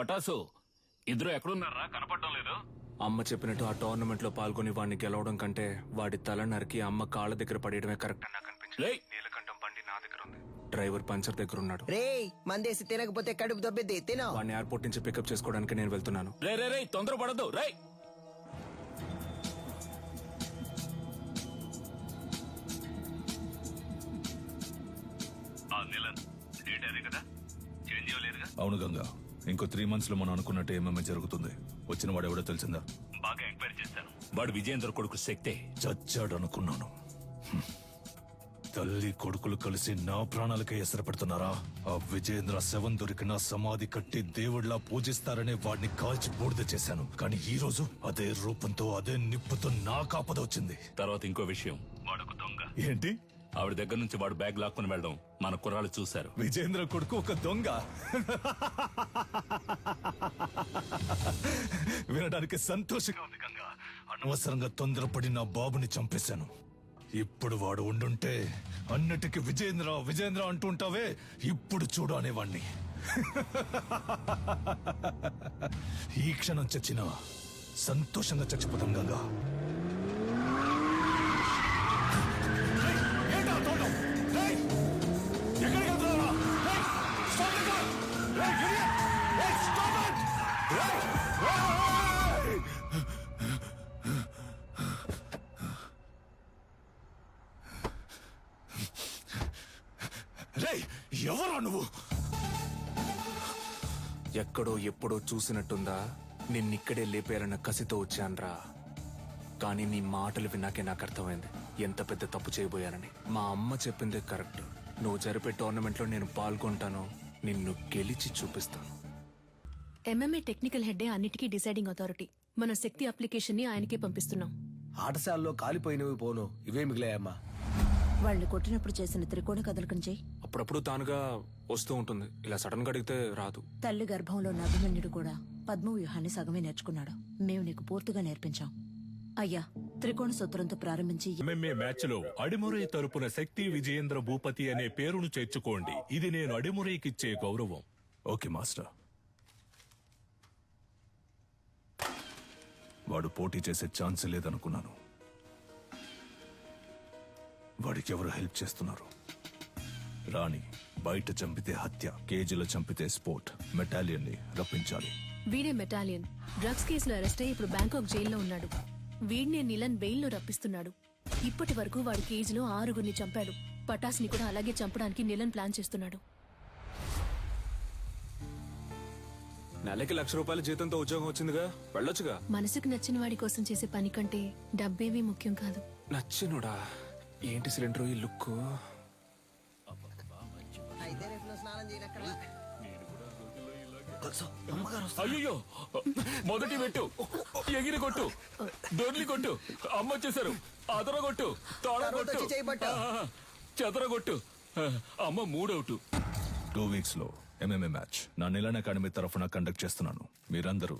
పటాసు ఇద్దరు ఎక్కడున్నారా? కనపడడం లేదు. అమ్మ చెప్పినట్టు ఆ టోర్నమెంట్లో పాల్గొని వాడిని గెలవడం కంటే వాడి తల నరికి అమ్మ కాళ్ళ దగ్గర పడేయడమే కరెక్ట్. అని నాకు అనిపించింది రేయ్! నీలకంఠం బండి నా దగ్గర ఉంది. డ్రైవర్ పంచర్ దగ్గర ఉన్నాడు రేయ్! మందేసి తినకపోతే కడుపు దొబ్బిద్ది. తినో. వాడిని ఎయిర్పోర్ట్ నుంచి పికప్ చేసుకోవడానికి నేను వెళ్తున్నాను. రే రే రే తొందర పడద్దు. రే అవును గంగా. ఇంకో త్రీ మంత్స్లో మనం అనుకున్నట్టు ఏమేమి జరుగుతుంది. వచ్చిన వాడు ఎవడో తెలిసిందా? బాగా ఎంక్వైరీ చేశాను. వాడు విజయేంద్ర కొడుకు శక్తే చచ్చాడు అనుకున్నాను. తల్లి కొడుకులు కలిసి నా ప్రాణాలకే ఎసరు పెడుతున్నారా ఆ విజయేంద్ర శవం దొరికిన సమాధి కట్టి దేవుడిలా పూజిస్తారనే వాడిని కాల్చి బూడిద చేశాను. కానీ ఈ రోజు అదే రూపంతో అదే నిప్పుతో నా కాపద వచ్చింది తర్వాత ఇంకో విషయం. వాడొక దొంగ. ఏంటి? ఆవిడ దగ్గర నుంచి వాడు బ్యాగ్ లాక్కుని వెళ్ళడం మన కుర్రాళ్ళు చూశారు. విజేంద్ర కొడుకు ఒక దొంగ. వినడానికి సంతోషంగా ఉంది గంగా. అనవసరంగా తొందరపడి నా బాబుని చంపేశాను. ఇప్పుడు వాడు ఉండుంటే అన్నిటికీ విజేంద్ర విజేంద్ర అంటుంటావే ఇప్పుడు చూడు అనేవాణ్ణి. ఈ క్షణం చచ్చిన సంతోషంగా చచ్చిపోతాం గంగా. ఎవరా నువ్వు? ఎక్కడో ఎప్పుడో చూసినట్టుందా? నిన్నిక్కడే లేపారన్న కసితో వచ్చాన్రా. కానీ నీ మాటలు విన్నాకే నాకు అర్థమైంది. ఎంత పెద్ద తప్పు చేయబోయానని. మా అమ్మ చెప్పిందే కరెక్ట్. నువ్వు జరిపే టోర్నమెంట్లో నేను పాల్గొంటాను. నిన్ను గెలిచి చూపిస్తాను. ఎంఎంఏ టెక్నికల్ హెడ్డే అన్నిటికీ డిసైడింగ్ అథారిటీ. మన శక్తి అప్లికేషన్ని ఆయనకే పంపిస్తున్నాం. ఆటశాలలో కాలిపోయినవి పోను. ఇవే మిగిలాయమ్మా? వాళ్ళు కొట్టినప్పుడు చేసిన త్రికోణ కదలకం చెయ్యి అప్పుడప్పుడు తానుగా వస్తూ ఉంటుంది. ఇలా సడన్గా అడిగితే రాదు. తల్లి గర్భంలో అభిమన్యుడు కూడా పద్మ వ్యూహాన్ని సగమే నేర్చుకున్నాడు. మేము నీకు పూర్తిగా నేర్పించాం. అయ్యా త్రికోణ సూత్రంతో ప్రారంభించి ఎంఎంఏ మ్యాచ్లో అడిమురై తరపున శక్తి విజయేంద్ర భూపతి అనే పేరును చేర్చుకోండి. ఇది నేను అడిమురైకిచ్చే గౌరవం. Okay master. వాడు పోటీ చేసే ఛాన్స్ లేదనుకున్నాను. వాడికి ఎవరు హెల్ప్ చేస్తున్నారు? రాణి బయట చంపితే హత్య కేజీలో చంపితే స్పోర్ట్ మెటాలియన్ని రప్పించాలి. వీడే మెటాలియన్. డ్రగ్స్ కేసులో అరెస్ట్ అయ్యి ఇప్పుడు బ్యాంకాక్ జైల్లో ఉన్నాడు. వీడినే నిలన్ బెయిల్లో రప్పిస్తున్నాడు. ఇప్పటి వరకు వాడు కేజీలో ఆరుగురిని చంపాడు. పటాస్ని కూడా అలాగే చంపడానికి నిలన్ ప్లాన్ చేస్తున్నాడు. నెలకి లక్ష రూపాయల జీతంతో ఉద్యోగం వచ్చిందిగా? వెళ్ళొచ్చుగా? మనసుకు నచ్చిన వాడి కోసం చేసే పని కంటే డబ్బేమీ ముఖ్యం కాదు. నచ్చినుడా? ఏంటి సిలిండర్ ఈ లుక్? అయితే రేపు నువ్వు స్నానం చేయనక్కడ అయ్యో మొదటి పెట్టు ఎగిరి కొట్టు దొర్లి కొట్టు అమ్మ వచ్చేసారు అదర కొట్టు తోడ కొట్టు. చెదర కొట్టు. ఆ, అమ్మ మూడవుటు టూ వీక్స్లో ఎంఎంఏ మ్యాచ్ నా నిలన్ అకాడమీ తరఫున కండక్ట్ చేస్తున్నాను. మీరందరూ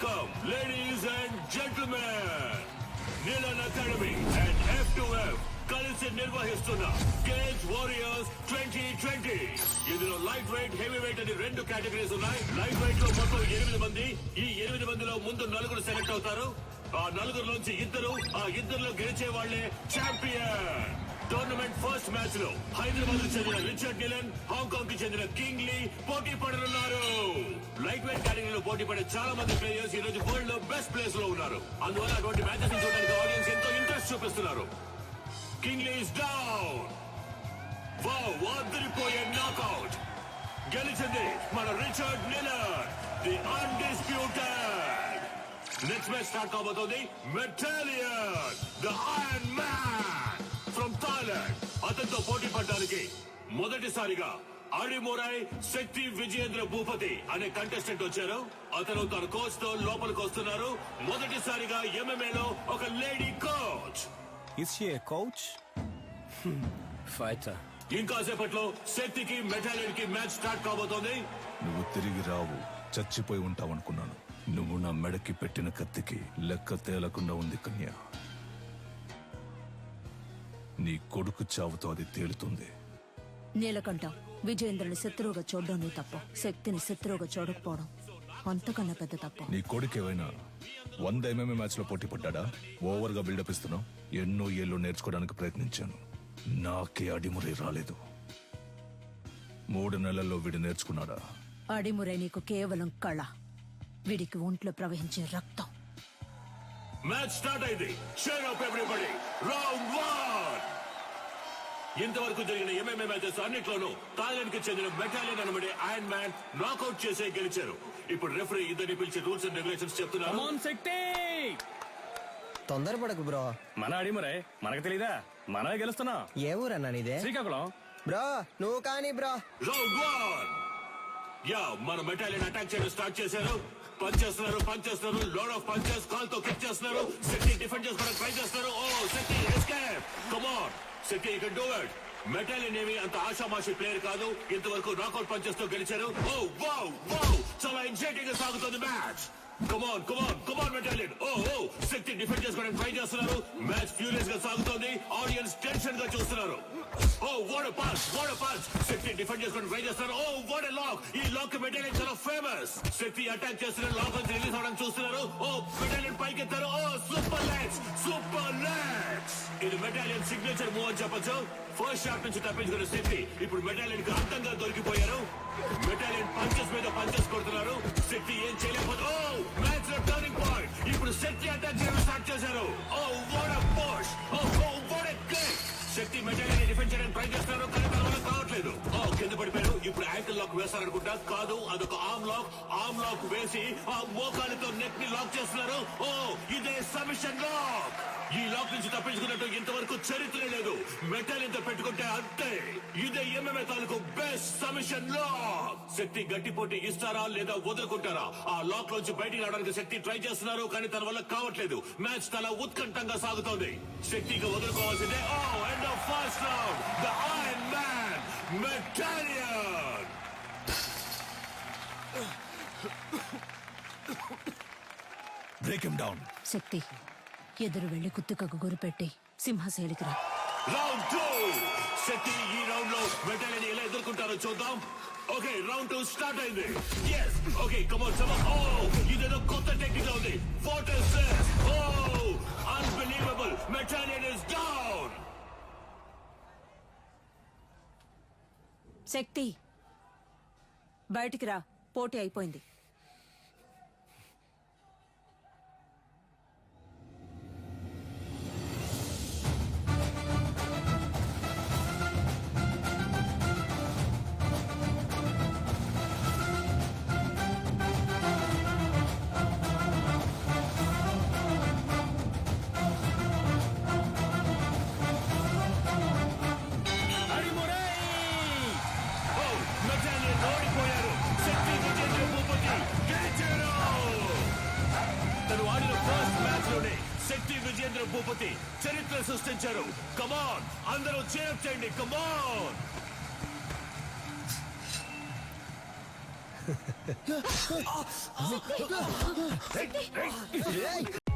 Welcome, ladies and gentlemen. Nilan academy and F two కలిసి నిర్వహిస్తున్న కేజ్ వారియర్స్ ట్వంటీ ట్వంటీ ఇందులో లైట్ వెయిట్ హెవీ వెయిట్ అని రెండు కేటగిరీస్ ఉన్నాయి. లైట్ వెయిట్లో మొత్తం ఎనిమిది మంది. ఈ ఎనిమిది మందిలో ముందు నలుగురు సెలెక్ట్ అవుతారు. ఆ నలుగురు నుంచి ఇద్దరు ఆ ఇద్దరులో గెలిచే వాళ్ళే ఛాంపియన్ టోర్నమెంట్ ఫస్ట్ మ్యాచ్లో హైదరాబాద్కు చెందిన రిచర్డ్ నిలన్ హాంకాంగ్కి చెందిన కింగ్ లీ పోటీ పడనున్నారు పోటీ పడే చాలా మంది ప్లేయర్స్ ఈ రోజు వరల్డ్లో బెస్ట్ ప్లేస్లో ఉన్నారు. అందువల్ల అటువంటి మ్యాచెస్ చూడడానికి ఆడియన్స్ ఎంతో ఇంట్రెస్ట్ చూపిస్తున్నారు. King Lee is down wow వాదిరిపోయే knockout గెలిచింది మన Richard నిలర్ the undisputed next match start కాబోతోంది మెటాలియన్ the iron man from Thailand అతనితో పోటీ పడడానికి మొదటిసారిగా అడిమోరాయ్ శక్తి విజయేంద్ర భూపతి అనే కంటెస్టెంట్ వచ్చారు. అతను తన కోచ్తో లోపలికి వస్తున్నారు. మొదటిసారిగా ఎంఎంఏ లో ఒక lady coach is a coach fighter ఇంకాసేపట్లో శక్తికి మెటాలియన్కి మ్యాచ్ స్టార్ట్ కాబోతోంది. నువ్వు తిరిగి రావు. చచ్చిపోయి ఉంటావనుకున్నాను నువ్వు నా మెడకి పెట్టిన కత్తికి లెక్క తేలకుండా ఉంది కన్య. నీ కొడుకు చావుతో అది తేలుతుంది. నీలకంఠం. విజయేంద్రుని శత్రువుగా చూడడం నీ తప్పు. శక్తిని శత్రువుగా చూడకపోవడం అంతకన్నా పెద్ద తప్పు. నీ కొడుకు ఏమైనా వంద ఎంఎంఏ మ్యాచ్లో పోటీ పడ్డా ఓవర్గా బిల్డప్ ఇస్తున్నావు? ఎన్నో ఏళ్ళు నేర్చుకోవడానికి ప్రయత్నించాను. నాకే అడిమురి రాలేదు. మూడు నెలల్లో వీడు నేర్చుకున్నాడా? అడిమురే నీకు కేవలం కళ. వీడికి ఒంట్లో ప్రవహించే రక్తం. మ్యాచ్ స్టార్ట్ అయింది. Cheer up everybody round one ఇంతవరకు జరిగిన ఎంఎంఏ మ్యాచెస్ అన్నిట్లోనూ థాయిలాండ్కి చెందిన బెటాలియన్ అనబడే ఐరన్ మ్యాన్ నాకౌట్ చేసే గెలిచారు. ఇప్పుడు రెఫరీ ఇద్దరిని పిలిచి రూల్స్ అండ్ రెగ్యులేషన్స్ చెప్తున్నారు. తొందరపడకు బ్రో మన అడిమరే మనకు తెలీదా? మనమే గెలుస్తున్నాం. ఏ ఊరన్నా నీదే? శ్రీకాకుళం. బ్రో నువ్వు కానీ బ్రో రౌండ్ వన్ యా మన మెటాలియన్ అటాక్ చేయడం స్టార్ట్ చేశారు. పంచ్ చేస్తున్నారు పంచ్ చేస్తున్నారు. లోడ్ ఆఫ్ పంచెస్ కాల్తో కిక్ చేస్తున్నారు. సిటీ డిఫెండ్ చేసుకోవడానికి ట్రై చేస్తున్నారు. ఓ సిటీ ఎస్కేప్ కమ్ ఆన్ సిటీ యు కెన్ డూ ఇట్ మెటల్ ఏమి అంత ఆషామాషి ప్లేయర్ కాదు. ఇంతవరకు నాకౌట్ పంచెస్తో గెలిచారు. ఓ వావ్ వావ్ చాలా ఎగ్జైటింగ్గా సాగుతుంది match. Come on come on come on మెటాలియన్ oh oh Shakti defend చేసుకోవడానికి ట్రై చేస్తున్నారు. మ్యాచ్ ఫ్యూరియస్గా సాగుతోంది ఆడియన్స్ టెన్షన్గా చూస్తున్నారు oh what pass what pass Shakti defend చేసుకోవడానికి ట్రై చేస్తున్నారు. ఓ వాట్ లాక్ ఈ లాక్ మెటాలియన్ చాలా ఫేమస్ శక్తి అటాక్ చేస్తున్నారు. లాక్ నుంచి రిలీజ్ అవడానికి చూస్తున్నారు. ఓ మెటాలియన్ పైకి ఎత్తారు ఓ సూపర్ లెగ్స్ సూపర్ ఇది మెటాలియన్ సిగ్నేచర్ మూవ్ అని చెప్పొచ్చు. ఫస్ట్ షాట్ నుంచి తప్పించుకున్న శక్తి ఇప్పుడు మెటాలియన్కి అర్థంగా దొరికిపోయారు. మెటాలియన్ పంచెస్ మీద పంచెస్ కొడుతున్నారు. శక్తి ఏం చేయలేకపోతే ఓ! మ్యాచ్లో టర్నింగ్ పాయింట్ ఇప్పుడు శక్తి అటాక్ చేయడం స్టార్ట్ చేశారు. ఓ యాంకిల్ కాదు అదొక ఆమ్ లాక్ ఆమ్ లాక్ వేసి ఆ మోకాలితో నెక్ని లాక్ చేస్తున్నారు. ఓ ఇదే సమిషన్ లాక్ ఈ లాక్ నుంచి తప్పించుకున్నట్టు ఇంతవరకు చరిత్ర లేదు. మెటల్ ఇంత పెట్టుకుంటే అంతే. ఇదే ఎంఎంఏ తాలూకు బెస్ట్ సమిషన్ లాక్ శక్తి గట్టి పోటీ ఇస్తారా లేదా వదులుకుంటారా? ఆ లాక్ లోంచి బయటికి రావడానికి శక్తి ట్రై చేస్తున్నారు కానీ తన వల్ల కావట్లేదు. మ్యాచ్ చాలా ఉత్కంఠంగా సాగుతోంది. శక్తిగా వదులుకోవాల్సిందే. ఓ end of first round the iron man మెటాలియా break him down శక్తి ఎదురు వెళ్ళి కుత్తుకకు గురిపెట్టి సింహశైలికిరా రౌండ్ టూ శక్తి ఈ రౌండ్లో మెటాలియన్ ఎలా ఎదుర్కొంటారో చూద్దాం. ఓకే రౌండ్ టూ స్టార్ట్ అయింది. ఎస్ ఓకే కమోన్ సమన్ ఓ ఇదేదో కొత్త టెక్నిక్ ఉంది. ఓ అన్బిలీవబుల్ మెటాలియన్ ఇస్ డౌన్ శక్తి బయటికి రా. పోటీ అయిపోయింది. శక్తి విజేంద్ర భూపతి చరిత్ర సృష్టించారు. కమాన్ అందరూ చేర్ చేయండి. కమాన్